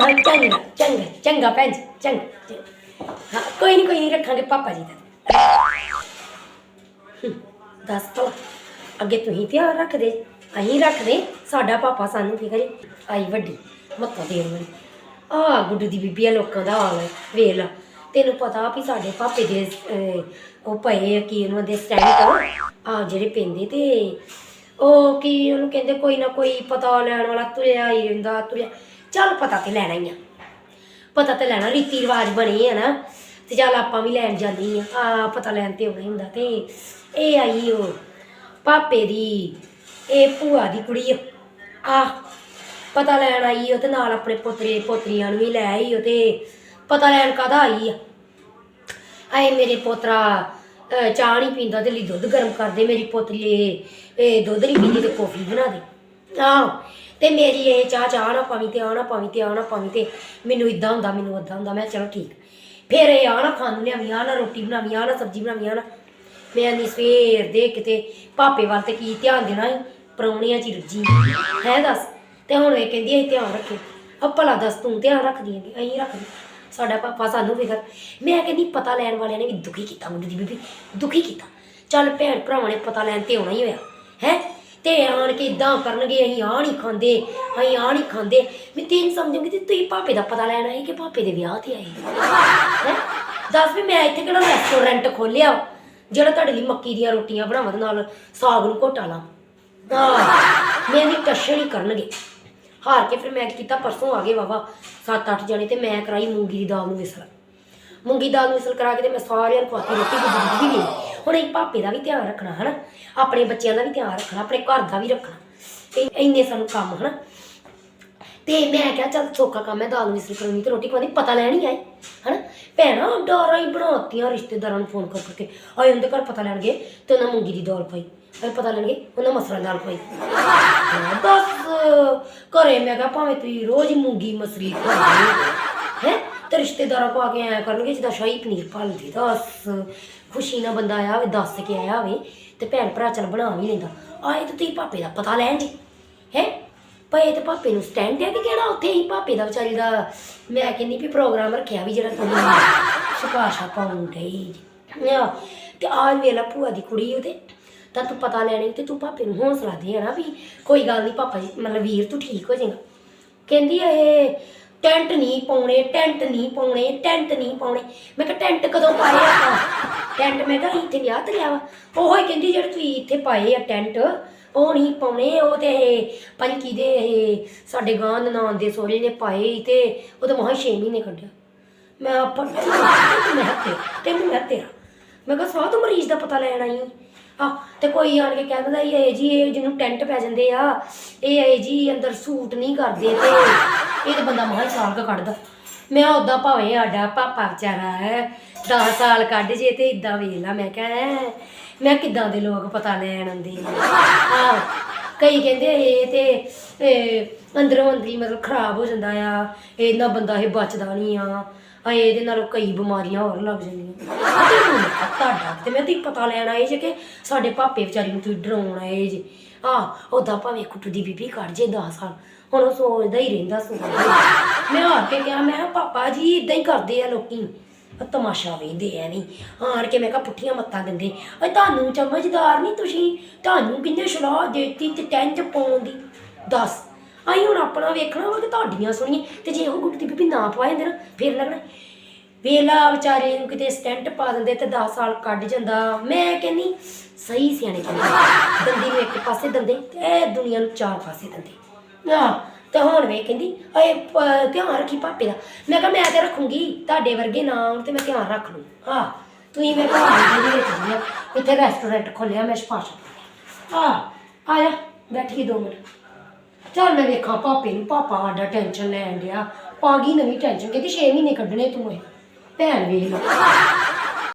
ਹਾਂ, ਚੰਗਾ ਚੰਗਾ ਚੰਗਾ ਭੈਣ ਜੀ ਚੰਗਾ। ਹਾਂ ਕੋਈ ਨਹੀਂ ਕੋਈ ਨਹੀਂ ਰੱਖਾਂਗੇ ਪਾਪਾ ਜੀ ਦਾ। ਦੱਸ ਭਲਾ ਅੱਗੇ ਤੁਸੀਂ ਧਿਆਨ ਰੱਖਦੇ ਅਸੀਂ ਰੱਖਦੇ ਸਾਡਾ ਪਾਪਾ ਸਾਨੂੰ ਫਿਕਰ ਆਈ ਵੱਡੀ ਮੱਤਾ ਦੇਣ ਵਾਲੀ ਆ ਗੁੱਡੂ ਦੀ ਬੀਬੀ ਆ ਲੋਕਾਂ ਦਾ ਹਾਲ ਹੈ ਵੇਖ ਲਾ। ਤੈਨੂੰ ਪਤਾ ਵੀ ਸਾਡੇ ਪਾਪੇ ਦੇ ਉਹ ਪਏ ਆ ਕੀ ਉਹਨਾਂ ਦੇ ਸਟੈਂਡ ਆ ਜਿਹੜੇ ਪੈਂਦੇ ਤੇ ਉਹ ਕੀ ਉਹਨੂੰ ਕਹਿੰਦੇ ਕੋਈ ਨਾ ਕੋਈ ਪਤਾ ਲੈਣ ਵਾਲਾ ਤੁਰਿਆ ਹੀ ਰਹਿੰਦਾ ਤੁਰਿਆ। ਚੱਲ ਪਤਾ ਤੇ ਲੈਣਾ ਹੀ ਆ। ਪਤਾ ਤੇ ਲੈਣਾ, ਰੀਤੀ ਰਿਵਾਜ ਬਣੇ ਆ ਨਾ, ਤੇ ਚੱਲ ਆਪਾਂ ਵੀ ਲੈਣ ਜਾਂਦੀ ਆ। ਆ ਪਤਾ ਲੈਣ ਤੇ ਆਉਣਾ ਹੁੰਦਾ ਤੇ ਇਹ ਆਈ ਉਹ ਪਾਪੇ ਦੀ, ਇਹ ਭੂਆ ਦੀ ਕੁੜੀ ਆ। ਆ, ਪਤਾ ਲੈਣ ਆਈ ਉਹ ਤੇ ਨਾਲ ਆਪਣੇ ਪੋਤਰੇ, ਪੋਤਰੀਆਂ ਨੂੰ ਵੀ ਲੈ ਆਈ ਉਹ ਤੇ ਪਤਾ ਲੈਣ ਕਾਦਾ ਆਈ ਆ। ਆਏ ਮੇਰੇ ਪੋਤਰਾ ਚਾਹ ਨਹੀਂ ਪੀਂਦਾ ਤੇ ਲਈ ਦੁੱਧ ਗਰਮ ਕਰ ਦੇ, ਮੇਰੀ ਪੋਤਰੀ ਇਹ ਇਹ ਦੁੱਧ ਨਹੀਂ ਪੀਂਦੀ ਤੇ ਕੌਫੀ ਬਣਾ ਦੇ। ਆਹੋ, ਤੇ ਮੇਰੀ ਇਹ ਚਾਹ ਚਾਹ ਨਾ ਪਾਵੀਂ ਤੇ ਆ ਨਾ ਪਾਵੀਂ ਤੇ ਆ ਨਾ ਪਾਵੀਂ ਤੇ। ਮੈਨੂੰ ਇਦਾਂ ਹੁੰਦਾ, ਮੈਨੂੰ ਉਦਾਂ ਹੁੰਦਾ, ਮੈਂ ਕਿਹਾ ਚਲੋ ਠੀਕ। ਫਿਰ ਇਹ ਆ ਨਾ ਖਾਣ ਨੂੰ ਲਿਆਵੀਂ ਆ ਨਾ ਰੋਟੀ ਬਣਾਵੀਂ ਆ ਨਾ ਸਬਜ਼ੀ ਬਣਾਵੀਂ ਆ ਨਾ। ਮੈਂ ਨਹੀਂ ਸਵੇਰ ਦੇ ਕਿਤੇ ਪਾਪੇ ਵੱਲ ਤੇ ਕੀ ਧਿਆਨ ਦੇਣਾ ਸੀ, ਪਰੌਣੀਆਂ ਚ ਹੀ ਰੱਜੀ ਹੈ। ਦੱਸ? ਤੇ ਹੁਣ ਇਹ ਕਹਿੰਦੀ ਅਸੀਂ ਧਿਆਨ ਰੱਖੇ। ਆ ਭਲਾ ਦੱਸ ਤੂੰ ਧਿਆਨ ਰੱਖਦੀ ਹੈਗੀ ਅਸੀਂ ਰੱਖਦੇ ਸਾਡਾ ਪਾਪਾ ਸਾਨੂੰ ਫਿਕਰ। ਮੈਂ ਕਹਿੰਦੀ, ਪਤਾ ਲੈਣ ਵਾਲਿਆਂ ਨੇ ਵੀ ਦੁਖੀ ਕੀਤਾ ਮੁੰਡੇ ਦੀ ਬੀਬੀ। ਦੁਖੀ ਕੀਤਾ। ਚੱਲ ਭੈਣ ਭਰਾਵਾਂ ਨੇ ਪਤਾ ਲੈਣ ਤੇ ਆਉਣਾ ਹੀ ਹੋਇਆ। ਹੈ? ਤੇ ਆਣ ਕੇ ਇਦਾਂ ਕਰਨਗੇ, ਅਸੀਂ ਆਹ ਨਹੀਂ ਖਾਂਦੇ, ਅਸੀਂ ਆਹ ਨਹੀਂ ਖਾਂਦੇ। ਮੈਂ ਤੈਨੂੰ ਸਮਝੂਗੀ ਤੇ ਤੁਸੀਂ ਭਾਪੇ ਦਾ ਪਤਾ ਲੈਣਾ ਆਏ ਕਿ ਭਾਪੇ ਦੇ ਵਿਆਹ ਤੇ ਆਏ। ਹੈਂ? ਦੱਸ ਵੀ ਮੈਂ ਇੱਥੇ ਕਿਹੜਾ ਰੈਸਟੋਰੈਂਟ ਖੋਲਿਆ ਜਿਹੜਾ ਤੁਹਾਡੇ ਲਈ ਮੱਕੀ ਦੀਆਂ ਰੋਟੀਆਂ ਬਣਾਵਾਂ ਤੇ ਨਾਲ ਸਾਗ ਨੂੰ ਘੋਟਾ ਲਾ। ਮੈਂ ਮੇਰੀ ਕਸ਼ਣ ਹੀ ਕਰਨਗੇ। ਹਾਰ ਕੇ ਫਿਰ ਮੈਂ ਕੀ ਕੀਤਾ? ਪਰਸੋਂ ਆ ਗਏ ਬਾਬਾ 7-8 ਜਣੇ ਤੇ ਮੈਂ ਕਰਾਈ ਮੂੰਗੀ ਦੀ ਦਾਲ ਨੂੰ ਵਿਸਲ ਮੂੰਗੀ ਦਾਲ ਨੂੰ ਵਿਸਲ ਕਰਾ ਕੇ ਤੇ ਮੈਂ ਸਾਰਿਆਂ ਨੂੰ ਖਵਾਤੀ ਰੋਟੀ ਗੁੱਡੀ ਵੀ ਗਈ ਹੁਣ ਇਹ ਭਾਪੇ ਦਾ ਵੀ ਧਿਆਨ ਰੱਖਣਾ ਹਨਾ? ਆਪਣੇ ਬੱਚਿਆਂ ਦਾ ਵੀ ਧਿਆਨ ਰੱਖਣਾ ਆਪਣੇ ਘਰ ਦਾ ਵੀ ਰੱਖਣਾ। ਤੇ ਇੰਨੇ ਸਾਨੂੰ ਕੰਮ ਹਨਾ? ਤੇ ਮੈਂ ਕਿਹਾ ਚੱਲ ਸੌਖਾ ਕੰਮ ਹੈ ਦਾਲ ਨੂੰ ਵਿਸਲ ਕਰਾਉਣੀ ਤੇ ਰੋਟੀ ਖਵਾਉਣੀ ਪਤਾ ਲੈਣੀ ਹੀ ਆਏ ਹਨਾ? ਭੈਣਾ ਡਾਰਾਂ ਹੀ ਬਣਾਤੀਆਂ ਰਿਸ਼ਤੇਦਾਰਾਂ ਨੂੰ ਫੋਨ ਕਰ ਕਰਕੇ ਆਏ ਉਹਦੇ ਘਰ ਪਤਾ ਲੈਣਗੇ ਤੇ ਉਹਨਾਂ ਮੂੰਗੀ ਦੀ ਦਾਲ ਪਾਈ ਅਰੇ ਪਤਾ ਲੈਣਗੇ ਉਹਨਾਂ ਮਸਰਾਂ ਦਾਲ ਪਾਈ ਹਾਂ, ਦੱਸ ਘਰੇ ਮੈਂ ਕਿਹਾ ਭਾਵੇਂ ਤੁਸੀਂ ਰੋਜ਼ ਮੂੰਗੀ ਮਸਰੀ ਖਾਂਦੇ ਤੇ ਰਿਸ਼ਤੇਦਾਰਾਂ ਕੋ ਕੇ ਆਇਆ ਕਰਨਗੇ, ਜਿੱਦਾਂ ਸ਼ਾਹੀ ਪਨੀਰ ਭਾਲਦੀ, ਦੱਸ। ਖੁਸ਼ੀ ਨਾਲ ਬੰਦਾ ਆਇਆ ਹੋਵੇ, ਦੱਸ ਕੇ ਆਇਆ ਹੋਵੇ, ਤੇ ਭੈਣ ਭਰਾ ਚਲ ਬਣਾ ਵੀ ਲੈਂਦਾ। ਆਏ ਤੇ ਤੁਸੀਂ ਪਾਪੇ ਦਾ ਪਤਾ ਲੈਣ ਜੀ, ਹੈ? ਪਏ ਤੇ ਪਾਪੇ ਨੂੰ ਸਟੈਂਡ ਤੇ ਕਿ ਕਿਹੜਾ ਉੱਥੇ ਹੀ ਪਾਪੇ ਦਾ ਵਿਚਾਰੀ ਦਾ? ਮੈਂ ਕਹਿੰਦੀ ਵੀ ਪ੍ਰੋਗਰਾਮ ਰੱਖਿਆ ਵੀ ਜਿਹੜਾ ਤੁਹਾਨੂੰ ਸ਼ਿਕਾਸ਼ਾ ਪਾਉਣ ਡਈ ਤੇ ਆਹ ਵੇਲਾ ਭੂਆ ਦੀ ਕੁੜੀ ਉਹਦੇ। ਤਾਂ ਤੂੰ ਪਤਾ ਲੈਣੀ ਤੇ ਤੂੰ ਪਾਪੇ ਨੂੰ ਹੌਸਲਾ ਦੇ ਨਾ ਵੀ ਕੋਈ ਗੱਲ ਨਹੀਂ ਪਾਪਾ ਜੀ, ਮਤਲਬ ਵੀਰ ਤੂੰ ਠੀਕ ਹੋ ਜਾਏਗਾ। ਕਹਿੰਦੀ ਇਹ ਟੈਂਟ ਨਹੀਂ ਪਾਉਣੇ, ਟੈਂਟ ਨਹੀਂ ਪਾਉਣੇ, ਟੈਂਟ ਨਹੀਂ ਪਾਉਣੇ। ਮੈਂ ਕਿਹਾ ਟੈਂਟ ਕਦੋਂ ਪਾਏ ਆਪਾਂ? ਟੈਂਟ ਮੈਂ ਕਿਹਾ ਇੱਥੇ ਵਿਆਹ ਤੇ ਲਿਆ ਵਾ। ਉਹ ਹੀ ਕਹਿੰਦੀ ਜਿਹੜੇ ਤੁਸੀਂ ਇੱਥੇ ਪਾਏ ਆ ਟੈਂਟ, ਉਹ ਨਹੀਂ ਪਾਉਣੇ, ਉਹ ਤੇ ਇਹ ਪੰਕੀ ਦੇ ਇਹ ਸਾਡੇ ਗਾਂ ਨਨਾਣ ਦੇ ਸੋਹਰੇ ਨੇ ਪਾਏ ਤੇ ਉਹ ਤਾਂ ਮਹਾ 6 ਮਹੀਨੇ ਕੱਢਿਆ। ਮੈਂ ਆਪਾਂ ਮੈਂ ਤੇ ਤੈਨੂੰ ਮੈਂ ਤੇਰਾ। ਮੈਂ ਕਿਹਾ ਸਵਾਹ ਤੂੰ ਮਰੀਜ਼ ਦਾ ਪਤਾ ਲੈਣ ਆਈ ਆ ਤੇ ਕੋਈ ਆਣ ਕੇ ਕਹਿ ਦਿੰਦਾ ਇਹ ਜੀ ਇਹ ਜਿਹਨੂੰ ਟੈਂਟ ਪੈ ਜਾਂਦੇ ਆ ਇਹ ਇਹ ਜੀ ਅੰਦਰ ਸੂਟ ਨਹੀਂ ਕਰਦੇ ਤੇ ਇਹ ਤੇ ਬੰਦਾ ਮਹਾ ਸਾਲ ਕਾ ਕੱਢਦਾ। ਮੈਂ ਉਦਾਂ ਭਾਵੇਂ ਆਡਾ ਪਾਪਾ ਵਿਚਾਰਾ ਹੈ 10 ਸਾਲ ਕੱਢ ਜੇ ਤੇ ਇਦਾਂ ਵੇਖ ਲਾ ਮੈਂ ਕਿਹਾ ਹੈਂ, ਮੈਂ ਕਿਦਾਂ ਦੇ ਲੋਕ ਪਤਾ ਲੈਣ ਆਉਂਦੇ ਆ? ਕਈ ਕਹਿੰਦੇ ਇਹ ਤੇ ਇਹ ਅੰਦਰੋਂ ਅੰਦਰੀ ਮਤਲਬ ਖਰਾਬ ਹੋ ਜਾਂਦਾ ਆ ਇਹਨਾਂ ਬੰਦਾ ਇਹ ਬਚਦਾ ਨਹੀਂ ਆ ਆ ਇਹਦੇ ਨਾਲ ਕਈ ਬਿਮਾਰੀਆਂ ਹੋਰ ਲੱਗ ਜਾਂਦੀਆਂ। ਤੇ ਤੇ ਮੈਂ ਤੇ ਪਤਾ ਲੈਣ ਆਏ ਜੇ ਕਿ ਸਾਡੇ ਪਾਪੇ ਵਿਚਾਰੀ ਨੂੰ ਤੁਸੀਂ ਡਰਾਉਣ ਆਏ ਜੇ। ਆ ਉਹਦਾ ਭਾਵੇਂ ਕੁੱਟੂ ਦੀ ਬੀਬੀ ਕੱਢ ਜੇ 10 ਸਾਲ ਹੁਣ ਉਹ ਸੋਚਦਾ ਹੀ ਰਹਿੰਦਾ ਸੋਚਦਾ ਮੈਂ ਹਾਰ ਕੇ ਕਿਹਾ ਮੈਂ ਕਿਹਾ, ਪਾਪਾ ਜੀ ਇਦਾਂ ਹੀ ਕਰਦੇ ਆ ਲੋਕੀ। ਉਹ ਤਮਾਸ਼ਾ ਵੇਂਦੇ ਐ ਆਣ ਕੇ ਮੈਂ ਕਿਹਾ ਪੁੱਠੀਆਂ ਮੱਤਾਂ ਦਿੰਦੇ। ਓਏ ਤੁਹਾਨੂੰ ਸਮਝਦਾਰ ਨਹੀਂ ਤੁਸੀਂ? ਤੁਹਾਨੂੰ ਕਿੰਨੇ ਸਲਾਹ ਦੇਤੀ ਤੇ ਟੈਂਚ ਪਾਉਣ ਦੀ? ਦੱਸ। ਅਸੀਂ ਹੁਣ ਆਪਣਾ ਵੇਖਣਾ ਵਾ ਕਿ ਤੁਹਾਡੀਆਂ ਸੁਣੀਏ। ਤੇ ਜੇ ਉਹ ਗੁੱਟ ਦੀ ਬੀਬੀ ਨਾ ਪਵਾਏ ਹੁੰਦੇ ਨਾ ਫੇਰ ਲੱਗਣਾ। ਵੇਲਾ ਵਿਚਾਰੇ ਨੂੰ ਕਿਤੇ ਸਟੈਂਟ ਪਾ ਦਿੰਦੇ ਤੇ 10 ਸਾਲ ਕੱਢ ਜਾਂਦਾ। ਮੈਂ ਕਹਿੰਨੀ ਸਹੀ ਸਿਆਣੇ ਕਹਿੰਦੇ। ਦੰਦੀ ਨੂੰ ਇੱਕ ਪਾਸੇ ਦੰਦੇ ਤੇ ਦੁਨੀਆ ਨੂੰ ਚਾਰ ਪਾਸੇ ਦੰਦੇ। ਆ ਤੇ ਹੁਣ ਵੇ ਕਹਿੰਦੀ ਏ ਧਿਆਨ ਰੱਖੀ ਪਾਪੇ ਦਾ। ਮੈਂ ਕਿਹਾ, ਮੈਂ ਤੇ ਰੱਖੂੰਗੀ, ਤੁਹਾਡੇ ਵਰਗੇ ਨਾ ਆਉਣ ਤੇ ਮੈਂ ਧਿਆਨ ਰੱਖ ਲੂੰ। ਹਾਂ, ਤੁਸੀਂ ਮੇਰੇ ਘਰ ਦੇ ਵਿੱਚ ਜੀ ਇੱਥੇ ਰੈਸਟੋਰੈਂਟ ਖੋਲਿਆ ਮੈਂ ਸਪਾਸ਼ ਆ ਆਇਆ, ਬੈਠੀ ਦੋ ਮਿੰਟ। ਚੱਲ ਮੈਂ ਵੇਖਾਂ ਪਾਪੇ ਨੂੰ ਪਾਪਾ ਸਾਡਾ ਟੈਨਸ਼ਨ ਲੈਣ ਡਿਆ। ਪਾ ਗਈ ਨਵੀਂ ਟੈਨਸ਼ਨ ਕਹਿੰਦੀ 6 ਮਹੀਨੇ ਕੱਢਣੇ ਤੂੰ ਇਹ। ਭੈਣ ਵੇਖ ਲਓ